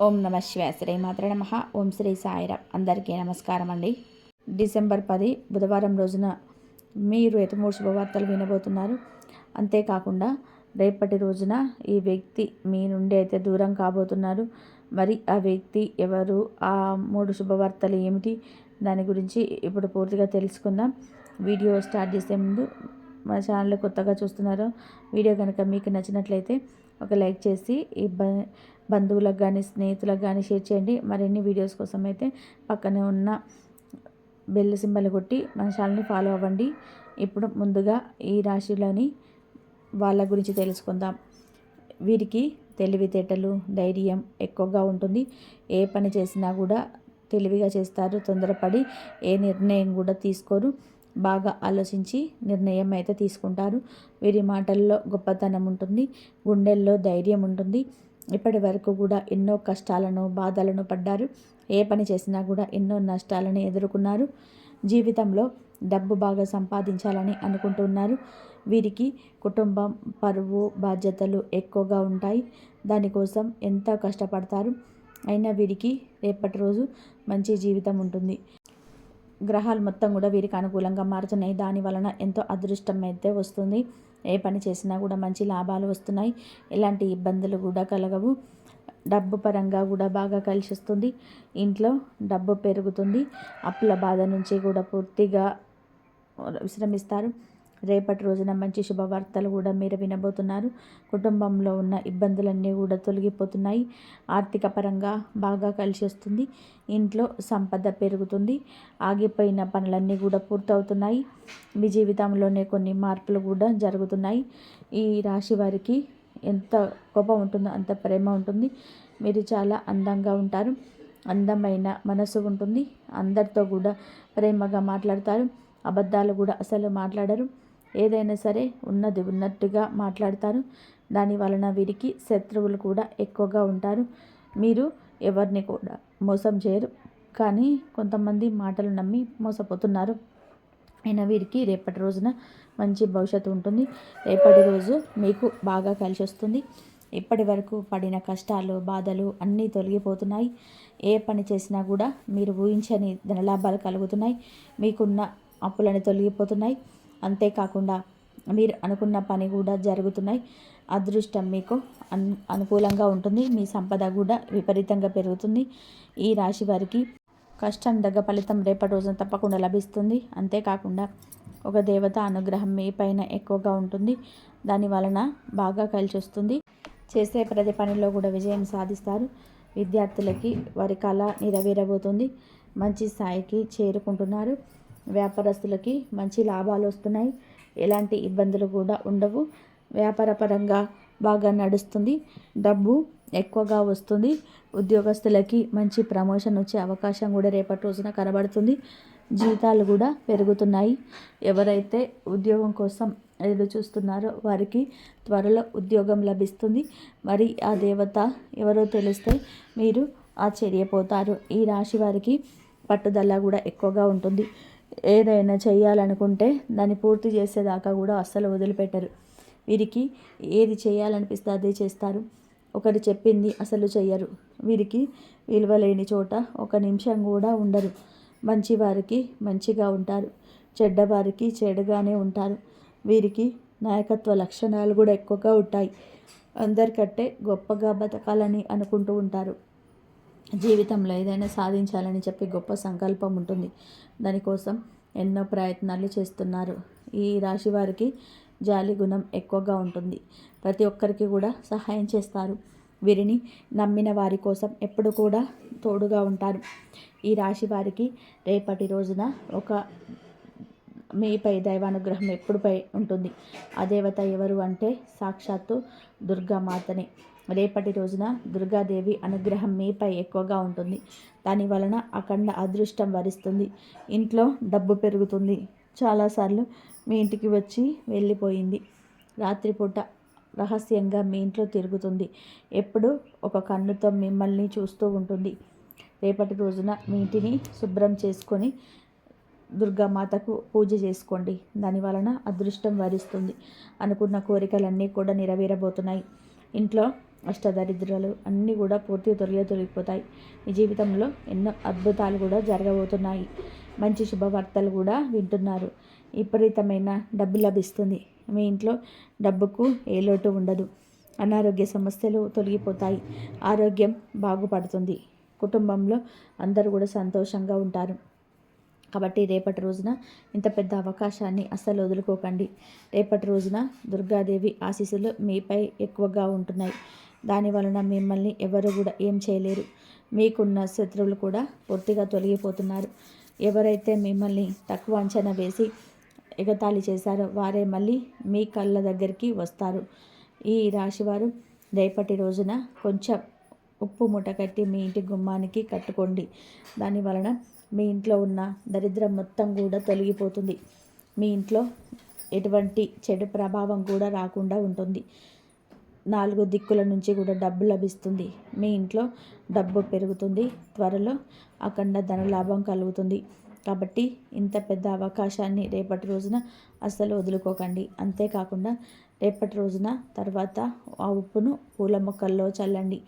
ఓం నమ శివాయ. శ్రీ మాత్ర నమ. ఓం శ్రీ సాయిరామ్ అందరికీ నమస్కారం అండి డిసెంబర్ పది బుధవారం రోజున మీరు ఎతమూడు శుభవార్తలు వినబోతున్నారు. అంతేకాకుండా రేపటి రోజున ఈ వ్యక్తి మీ నుండి అయితే దూరం కాబోతున్నారు. మరి ఆ వ్యక్తి ఎవరు ఆ మూడు శుభవార్తలు ఏమిటి దాని గురించి ఇప్పుడు పూర్తిగా తెలుసుకుందాం. వీడియో స్టార్ట్ చేసే ముందు మన ఛానల్ కొత్తగా చూస్తున్నారో వీడియో కనుక మీకు నచ్చినట్లయితే ఒక లైక్ చేసి ఈ బంధువులకు కానీ స్నేహితులకు కానీ షేర్ చేయండి. మరిన్ని వీడియోస్ కోసం అయితే పక్కనే ఉన్న బెల్ సింబల్ కొట్టి మన ఛానల్ని ఫాలో అవ్వండి. ఇప్పుడు ముందుగా ఈ రాశిలోని వాళ్ళ గురించి తెలుసుకుందాం. వీరికి తెలివితేటలు ధైర్యం ఎక్కువగా ఉంటుంది. ఏ పని చేసినా కూడా తెలివిగా చేస్తారు. తొందరపడి ఏ నిర్ణయం కూడా తీసుకోరు. బాగా ఆలోచించి నిర్ణయం అయితే తీసుకుంటారు. వీరి మాటల్లో గొప్పతనం ఉంటుంది గుండెల్లో ధైర్యం ఉంటుంది. ఇప్పటి వరకు కూడా ఎన్నో కష్టాలను బాధలను పడ్డారు. ఏ పని చేసినా కూడా ఎన్నో నష్టాలను ఎదుర్కొన్నారు. జీవితంలో డబ్బు బాగా సంపాదించాలని అనుకుంటున్నారు. వీరికి కుటుంబం పరువు బాధ్యతలు ఎక్కువగా ఉంటాయి. దానికోసం ఎంతో కష్టపడతారు. అయినా వీరికి రేపటి రోజు మంచి జీవితం ఉంటుంది. గ్రహాలు మొత్తం కూడా వీరికి అనుకూలంగా మారుతున్నాయి. దాని వలన ఎంతో అదృష్టం అయితే వస్తుంది. ఏ పని చేసినా కూడా మంచి లాభాలు వస్తున్నాయి. ఎలాంటి ఇబ్బందులు కూడా కలగవు. డబ్బు పరంగా కూడా బాగా కలిసి వస్తుంది ఇంట్లో డబ్బు పెరుగుతుంది. అప్పుల బాధ నుంచి కూడా పూర్తిగా విశ్రమిస్తారు. రేపటి రోజున మంచి శుభవార్తలు కూడా మీరు వినబోతున్నారు. కుటుంబంలో ఉన్న ఇబ్బందులన్నీ కూడా తొలగిపోతున్నాయి. ఆర్థిక పరంగా బాగా కలిసి వస్తుంది. ఇంట్లో సంపద పెరుగుతుంది. ఆగిపోయిన పనులన్నీ కూడా పూర్తవుతున్నాయి. మీ జీవితంలోనే కొన్ని మార్పులు కూడా జరుగుతున్నాయి. ఈ రాశి వారికి ఎంత కోపం ఉంటుందో అంత ప్రేమ ఉంటుంది. మీరు చాలా అందంగా ఉంటారు. అందమైన మనసు ఉంటుంది. అందరితో కూడా ప్రేమగా మాట్లాడతారు. అబద్ధాలు కూడా అసలు మాట్లాడరు. ఏదైనా సరే ఉన్నది ఉన్నట్టుగా మాట్లాడతారు. దాని వలన వీరికి శత్రువులు కూడా ఎక్కువగా ఉంటారు. మీరు ఎవరిని కూడా మోసం చేయరు. కానీ కొంతమంది మాటలు నమ్మి మోసపోతున్నారు. అయినా వీరికి రేపటి రోజున మంచి భవిష్యత్తు ఉంటుంది. రేపటి రోజు మీకు బాగా కలిసి వస్తుంది. ఇప్పటి వరకు పడిన కష్టాలు బాధలు అన్నీ తొలగిపోతున్నాయి. ఏ పని చేసినా కూడా మీరు ఊహించని ధనలాభాలు కలుగుతున్నాయి. మీకున్న అప్పులని తొలగిపోతున్నాయి. అంతేకాకుండా మీరు అనుకున్న పని కూడా జరుగుతున్నాయి. అదృష్టం మీకు అన్ అనుకూలంగా ఉంటుంది. మీ సంపద కూడా విపరీతంగా పెరుగుతుంది. ఈ రాశి వారికి కష్టం దగ్గ ఫలితం రేపటి రోజున తప్పకుండా లభిస్తుంది. అంతేకాకుండా ఒక దేవత అనుగ్రహం మీ పైన ఎక్కువగా ఉంటుంది. దాని వలన బాగా కలిసి వస్తుంది. చేసే ప్రతి పనిలో కూడా విజయం సాధిస్తారు. విద్యార్థులకి వారి కళ నెరవేరబోతుంది. మంచి స్థాయికి చేరుకుంటున్నారు. వ్యాపారస్తులకి మంచి లాభాలు వస్తున్నాయి. ఎలాంటి ఇబ్బందులు కూడా ఉండవు. వ్యాపారపరంగా బాగా నడుస్తుంది. డబ్బు ఎక్కువగా వస్తుంది. ఉద్యోగస్తులకి మంచి ప్రమోషన్ వచ్చే అవకాశం కూడా రేపటి రోజున కనబడుతుంది. జీతాలు కూడా పెరుగుతున్నాయి. ఎవరైతే ఉద్యోగం కోసం ఎదురు చూస్తున్నారో వారికి త్వరలో ఉద్యోగం లభిస్తుంది. మరి ఆ దేవత ఎవరో తెలిస్తే మీరు ఆశ్చర్యపోతారు. ఈ రాశి వారికి పట్టుదల కూడా ఎక్కువగా ఉంటుంది. ఏదైనా చేయాలనుకుంటే దాన్ని పూర్తి చేసేదాకా కూడా అస్సలు వదిలిపెట్టరు. వీరికి ఏది చేయాలనిపిస్తే అదే చేస్తారు. ఒకరు చెప్పింది అసలు చెయ్యరు. వీరికి విలువ లేని చోట ఒక నిమిషం కూడా ఉండరు. మంచివారికి మంచిగా ఉంటారు. చెడ్డవారికి చెడుగానే ఉంటారు. వీరికి నాయకత్వ లక్షణాలు కూడా ఎక్కువగా ఉంటాయి. అందరికంటే గొప్పగా బతకాలని అనుకుంటూ ఉంటారు. జీవితంలో ఏదైనా సాధించాలని చెప్పి గొప్ప సంకల్పం ఉంటుంది. దానికోసం ఎన్నో ప్రయత్నాలు చేస్తున్నారు. ఈ రాశి వారికి జాలి గుణం ఎక్కువగా ఉంటుంది. ప్రతి ఒక్కరికి కూడా సహాయం చేస్తారు. వీరిని నమ్మిన వారి కోసం ఎప్పుడు కూడా తోడుగా ఉంటారు. ఈ రాశి వారికి రేపటి రోజున ఒక మీపై దైవానుగ్రహం ఎప్పుడుపై ఉంటుంది? ఆ దేవత ఎవరు అంటే సాక్షాత్తు దుర్గామాతనే. రేపటి రోజున దుర్గాదేవి అనుగ్రహం మీపై ఎక్కువగా ఉంటుంది. దాని వలన అఖండ అదృష్టం వరిస్తుంది. ఇంట్లో డబ్బు పెరుగుతుంది. చాలాసార్లు మీ ఇంటికి వచ్చి వెళ్ళిపోయింది. రాత్రిపూట రహస్యంగా మీ ఇంట్లో తిరుగుతుంది. ఎప్పుడు ఒక కన్నుతో మిమ్మల్ని చూస్తూ ఉంటుంది. రేపటి రోజున మీ ఇంటిని శుభ్రం చేసుకొని దుర్గామాతకు పూజ చేసుకోండి. దాని వలన అదృష్టం వరిస్తుంది అనుకున్న కోరికలన్నీ కూడా నెరవేరబోతున్నాయి. ఇంట్లో అష్టదరిద్రాలు అన్నీ కూడా పూర్తిగా తొలగి తొలగిపోతాయి. మీ జీవితంలో ఎన్నో అద్భుతాలు కూడా జరగబోతున్నాయి. మంచి శుభవార్తలు కూడా వింటున్నారు. విపరీతమైన డబ్బు లభిస్తుంది. మీ ఇంట్లో డబ్బుకు ఏ లోటు ఉండదు. అనారోగ్య సమస్యలు తొలగిపోతాయి. ఆరోగ్యం బాగుపడుతుంది. కుటుంబంలో అందరూ కూడా సంతోషంగా ఉంటారు. కాబట్టి రేపటి రోజున ఇంత పెద్ద అవకాశాన్ని అస్సలు వదులుకోకండి. రేపటి రోజున దుర్గాదేవి ఆశీస్సులు మీపై ఎక్కువగా ఉంటున్నాయి. దాని వలన మిమ్మల్ని ఎవరు కూడా ఏం చేయలేరు. మీకున్న శత్రువులు కూడా పూర్తిగా తొలగిపోతున్నారు. ఎవరైతే మిమ్మల్ని తక్కువ అంచనా వేసి ఎగతాళి చేశారో వారే మళ్ళీ మీ కళ్ళ దగ్గరికి వస్తారు. ఈ రాశివారు రేపటి రోజున కొంచెం ఉప్పు మూట కట్టి మీ ఇంటి గుమ్మానికి కట్టుకోండి. దాని వలన మీ ఇంట్లో ఉన్న దరిద్రం మొత్తం కూడా తొలగిపోతుంది. మీ ఇంట్లో ఎటువంటి చెడు ప్రభావం కూడా రాకుండా ఉంటుంది. నాలుగు దిక్కుల నుంచి కూడా డబ్బు లభిస్తుంది. మీ ఇంట్లో డబ్బు పెరుగుతుంది త్వరలో అఖండ ధనలాభం కలుగుతుంది. కాబట్టి ఇంత పెద్ద అవకాశాన్ని రేపటి రోజున అస్సలు వదులుకోకండి. అంతేకాకుండా రేపటి రోజున తర్వాత ఆ ఉప్పును పూల మొక్కల్లో చల్లండి.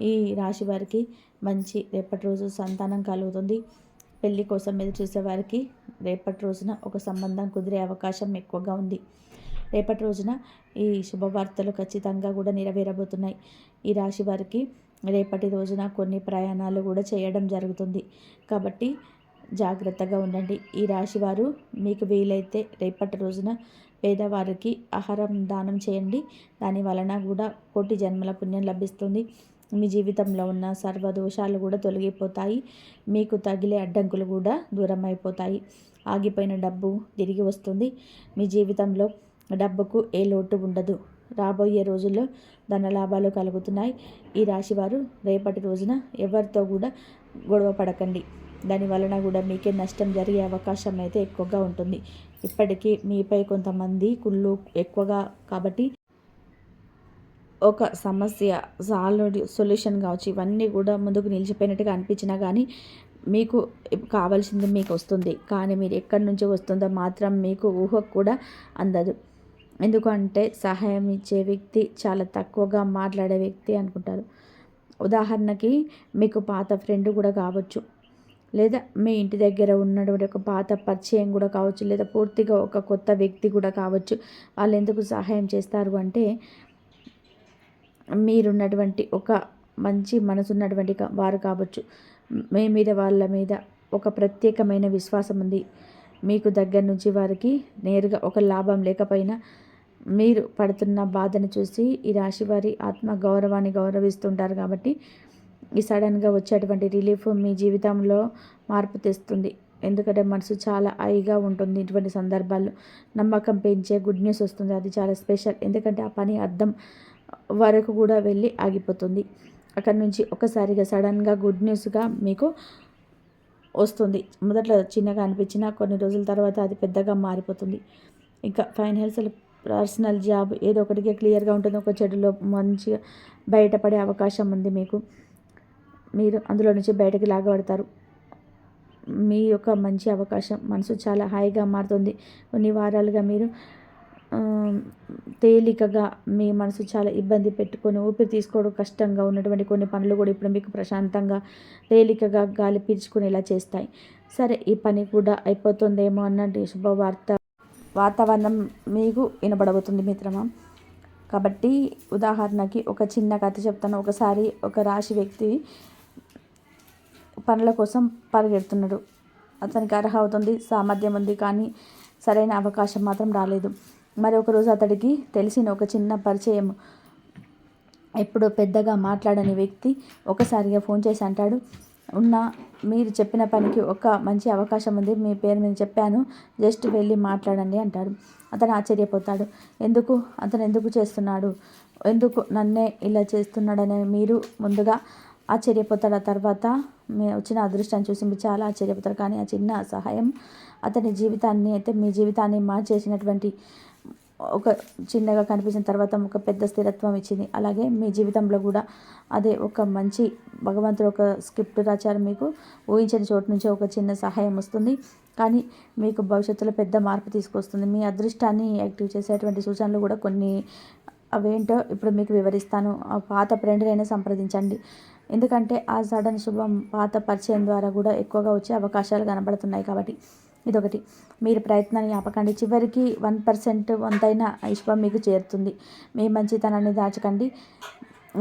ఈ రాశి వారికి మంచి రేపటి రోజు సంతానం కలుగుతుంది. పెళ్ళి కోసం ఎదురు చూసే వారికి రేపటి రోజున ఒక సంబంధం కుదిరే అవకాశం ఎక్కువగా ఉంది. రేపటి రోజున ఈ శుభవార్తలు ఖచ్చితంగా కూడా నెరవేరబోతున్నాయి. ఈ రాశి వారికి రేపటి రోజున కొన్ని ప్రయాణాలు కూడా చేయడం జరుగుతుంది. కాబట్టి జాగ్రత్తగా ఉండండి. ఈ రాశి వారు మీకు వీలైతే రేపటి రోజున పేదవారికి ఆహారం దానం చేయండి. దాని వలన కూడా కోటి జన్మల పుణ్యం లభిస్తుంది. మీ జీవితంలో ఉన్న సర్వ దోషాలు కూడా తొలగిపోతాయి. మీకు తగిలే అడ్డంకులు కూడా దూరం అయిపోతాయి ఆగిపోయిన డబ్బు తిరిగి వస్తుంది. మీ జీవితంలో డబ్బుకు ఏ లోటు ఉండదు. రాబోయే రోజుల్లో ధన లాభాలు కలుగుతున్నాయి. ఈ రాశివారు రేపటి రోజున ఎవరితో కూడా గొడవ పడకండి. దాని వలన కూడా మీకే నష్టం జరిగే అవకాశం అయితే ఎక్కువగా ఉంటుంది. ఇప్పటికీ మీపై కొంతమంది కుళ్ళు ఎక్కువగా కాబట్టి ఒక సమస్య సాల్వ్ సొల్యూషన్ కావచ్చు ఇవన్నీ కూడా ముందుకు నిలిచిపోయినట్టుగా అనిపించినా కానీ మీకు కావాల్సింది మీకు వస్తుంది. కానీ మీరు ఎక్కడి నుంచి వస్తుందో మాత్రం మీకు ఊహకు కూడా అందదు. ఎందుకంటే సహాయం ఇచ్చే వ్యక్తి చాలా తక్కువగా మాట్లాడే వ్యక్తి అనుకుంటారు. ఉదాహరణకి మీకు పాత ఫ్రెండ్ కూడా కావచ్చు. లేదా మీ ఇంటి దగ్గర ఉన్నటువంటి ఒక పాత పరిచయం కూడా కావచ్చు. లేదా పూర్తిగా ఒక కొత్త వ్యక్తి కూడా కావచ్చు. వాళ్ళు ఎందుకు సహాయం చేస్తారు అంటే మీరున్నటువంటి ఒక మంచి మనసున్నటువంటి వారు కావచ్చు. మీ మీద వాళ్ళ మీద ఒక ప్రత్యేకమైన విశ్వాసం ఉంది. మీకు దగ్గర నుంచి వారికి నేరుగా ఒక లాభం లేకపోయినా మీరు పడుతున్న బాధను చూసి ఈ రాశి వారి ఆత్మ గౌరవాన్ని గౌరవిస్తుంటారు కాబట్టి ఈ సడన్గా వచ్చేటువంటి రిలీఫ్ మీ జీవితంలో మార్పు తెస్తుంది. ఎందుకంటే మనసు చాలా హైగా ఉంటుంది ఇటువంటి సందర్భాల్లో. నమ్మకం పెంచే గుడ్ న్యూస్ వస్తుంది. అది చాలా స్పెషల్. ఎందుకంటే ఆ పని అర్థం వరకు కూడా వెళ్ళి ఆగిపోతుంది. అక్కడ నుంచి ఒకసారిగా సడన్గా గుడ్ న్యూస్గా మీకు వస్తుంది. మొదట్లో చిన్నగా అనిపించిన కొన్ని రోజుల తర్వాత అది పెద్దగా మారిపోతుంది. ఇంకా ఫైనాన్షియల్ పర్సనల్ జాబ్ ఏదో ఒకటికి క్లియర్గా ఉంటుంది. ఒక చెడులో మంచిగా బయటపడే అవకాశం ఉంది మీకు. మీరు అందులో నుంచి బయటకి లాగబడతారు. మీ యొక్క మంచి అవకాశం మనసు చాలా హాయిగా మారుతుంది. కొన్ని వారాలుగా మీరు తేలికగా మీ మనసు చాలా ఇబ్బంది పెట్టుకొని ఊపిరి తీసుకోవడం కష్టంగా ఉన్నటువంటి కొన్ని పనులు కూడా ఇప్పుడు మీకు ప్రశాంతంగా తేలికగా గాలి పీల్చుకునేలా చేస్తాయి. సరే ఈ పని కూడా అయిపోతుందేమో అన్నట్టు శుభవార్త. వాతావరణం మీకు వినబడబోతుంది మిత్రమా? కాబట్టి ఉదాహరణకి ఒక చిన్న కథ చెప్తాను. ఒకసారి ఒక రాశి వ్యక్తి పనుల కోసం పరిగెడుతున్నాడు. అతనికి అర్హ అవుతుంది సామర్థ్యం ఉంది కానీ సరైన అవకాశం మాత్రం రాలేదు. మరి ఒకరోజు అతడికి తెలిసిన ఒక చిన్న పరిచయం. ఎప్పుడో పెద్దగా మాట్లాడని వ్యక్తి ఒకసారిగా ఫోన్ చేసి అంటాడు ఉన్న మీరు చెప్పిన పనికి ఒక మంచి అవకాశం ఉంది. మీ పేరు మీద చెప్పాను. జస్ట్ వెళ్ళి మాట్లాడండి అంటాడు. అతను ఆశ్చర్యపోతాడు. ఎందుకు? అతను ఎందుకు చేస్తున్నాడు? ఎందుకు నన్నే ఇలా చేస్తున్నాడనే మీరు ముందుగా ఆశ్చర్యపోతాడు. ఆ తర్వాత వచ్చిన అదృష్టాన్ని చూసి మీరు చాలా ఆశ్చర్యపోతారు. కానీ ఆ చిన్న సహాయం అతని జీవితాన్ని అయితే మీ జీవితాన్ని మార్చేసినటువంటి ఒక చిన్నగా కనిపించిన తర్వాత ఒక పెద్ద స్థిరత్వం ఇచ్చింది. అలాగే మీ జీవితంలో కూడా అదే ఒక మంచి భగవంతుడు ఒక స్క్రిప్ట్ రాచారు మీకు. ఊహించని చోటు నుంచి ఒక చిన్న సహాయం వస్తుంది. కానీ మీకు భవిష్యత్తులో పెద్ద మార్పు తీసుకొస్తుంది. మీ అదృష్టాన్ని యాక్టివ్ చేసేటువంటి సూచనలు కూడా కొన్ని అవేంటో ఇప్పుడు మీకు వివరిస్తాను. ఆ పాత ఫ్రెండ్నైనా సంప్రదించండి. ఎందుకంటే ఆ సడన్ శుభం పాత పరిచయం ద్వారా కూడా ఎక్కువగా వచ్చే అవకాశాలు కనబడుతున్నాయి కాబట్టి ఇదొకటి. మీరు ప్రయత్నాన్ని ఆపకండి. చివరికి వన్ పర్సెంట్ వంతైన ఈ మీకు చేరుతుంది. మీ మంచితనాన్ని దాచకండి.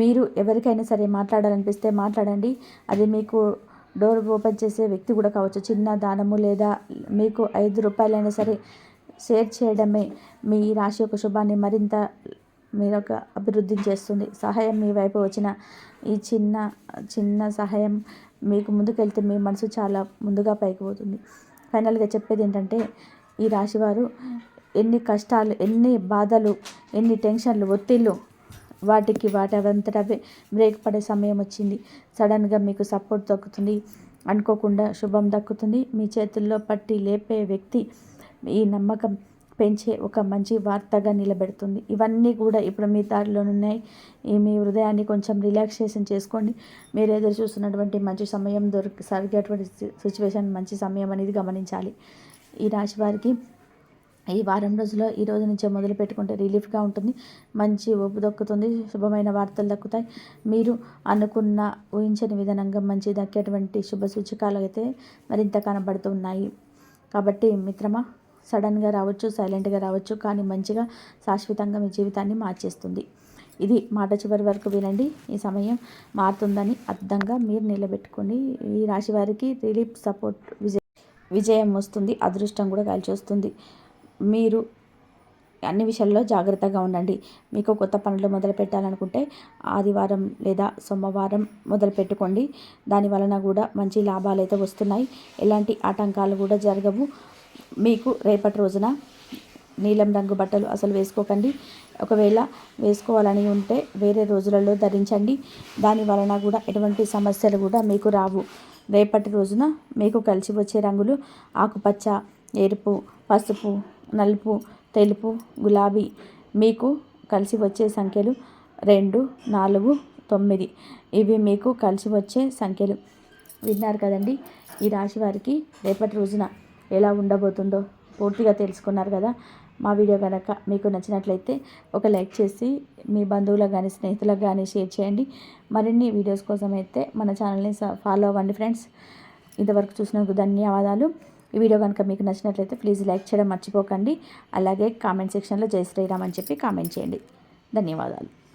మీరు ఎవరికైనా సరే మాట్లాడాలనిపిస్తే మాట్లాడండి. అది మీకు డోర్ ఓపెన్ చేసే వ్యక్తి కూడా కావచ్చు. చిన్న దానము లేదా మీకు ఐదు రూపాయలైనా సరే షేర్ చేయడమే మీ రాశి యొక్క శుభాన్ని మరింత మీరొక అభివృద్ధి చేస్తుంది. సహాయం మీ వైపు వచ్చిన ఈ చిన్న చిన్న సహాయం మీకు ముందుకెళ్తే మీ మనసు చాలా ముందుగా పైకి పోతుంది. ఫైనల్గా చెప్పేది ఏంటంటే ఈ రాశివారు ఎన్ని కష్టాలు ఎన్ని బాధలు ఎన్ని టెన్షన్లు ఒత్తిళ్ళు వాటికి వాటి అవంతటవే బ్రేక్ పడే సమయం వచ్చింది. సడన్గా మీకు సపోర్ట్ దక్కుతుంది. అనుకోకుండా శుభం దక్కుతుంది. మీ చేతుల్లో పట్టి లేపే వ్యక్తి ఈ నమ్మకం పెంచే ఒక మంచి వార్తగా నిలబెడుతుంది. ఇవన్నీ కూడా ఇప్పుడు మీ దారిలో ఉన్నాయి ఈ మీ హృదయాన్ని కొంచెం రిలాక్సేషన్ చేసుకోండి. మీరు ఎదురు చూస్తున్నటువంటి మంచి సమయం దొరికి సరిగేటువంటి సిచ్యువేషన్ మంచి సమయం అనేది గమనించాలి. ఈ రాశి వారికి ఈ వారం రోజుల్లో ఈ రోజు నుంచే మొదలు పెట్టుకుంటే రిలీఫ్గా ఉంటుంది. మంచి ఒప్పు దక్కుతుంది. శుభమైన వార్తలు దక్కుతాయి. మీరు అనుకున్న ఊహించని విధానంగా మంచి దక్కేటువంటి శుభ సూచకాలు అయితే మరింత కనబడుతున్నాయి కాబట్టి మిత్రమా సడన్గా రావచ్చు సైలెంట్గా రావచ్చు కానీ మంచిగా శాశ్వతంగా మీ జీవితాన్ని మార్చేస్తుంది. ఇది మాట చివరి వరకు వినండి. ఈ సమయం మారుతుందని అర్థంగా మీరు నిలబెట్టుకోండి. ఈ రాశి వారికి రిలీఫ్ సపోర్ట్ విజయ విజయం వస్తుంది. అదృష్టం కూడా కలిసి వస్తుంది. మీరు అన్ని విషయాల్లో జాగ్రత్తగా ఉండండి. మీకు కొత్త పనులు మొదలు పెట్టాలనుకుంటే ఆదివారం లేదా సోమవారం మొదలు పెట్టుకోండి. దాని వలన కూడా మంచి లాభాలు అయితే వస్తున్నాయి. ఎలాంటి ఆటంకాలు కూడా జరగవు. మీకు రేపటి రోజున నీలం రంగు బట్టలు అసలు వేసుకోకండి. ఒకవేళ వేసుకోవాలని ఉంటే వేరే రోజులలో ధరించండి. దాని వలన కూడా ఎటువంటి సమస్యలు కూడా మీకు రావు. రేపటి రోజున మీకు కలిసి వచ్చే రంగులు ఆకుపచ్చ ఎరుపు పసుపు నలుపు తెలుపు గులాబీ మీకు కలిసి వచ్చే సంఖ్యలు రెండు నాలుగు తొమ్మిది. ఇవి మీకు కలిసి వచ్చే సంఖ్యలు. విన్నారు కదండి? ఈ రాశి వారికి రేపటి రోజున ఎలా ఉండబోతుందో పూర్తిగా తెలుసుకున్నారు కదా. మా వీడియో కనుక మీకు నచ్చినట్లయితే ఒక లైక్ చేసి మీ బంధువులకు కానీ స్నేహితులకు కానీ షేర్ చేయండి. మరిన్ని వీడియోస్ కోసం అయితే మన ఛానల్ని ఫాలో అవ్వండి ఫ్రెండ్స్. ఇంతవరకు చూసినందుకు ధన్యవాదాలు. ఈ వీడియో కనుక మీకు నచ్చినట్లయితే ప్లీజ్ లైక్ చేయడం మర్చిపోకండి. అలాగే కామెంట్ సెక్షన్లో జై శ్రీరామ్ అని చెప్పి కామెంట్ చేయండి. ధన్యవాదాలు.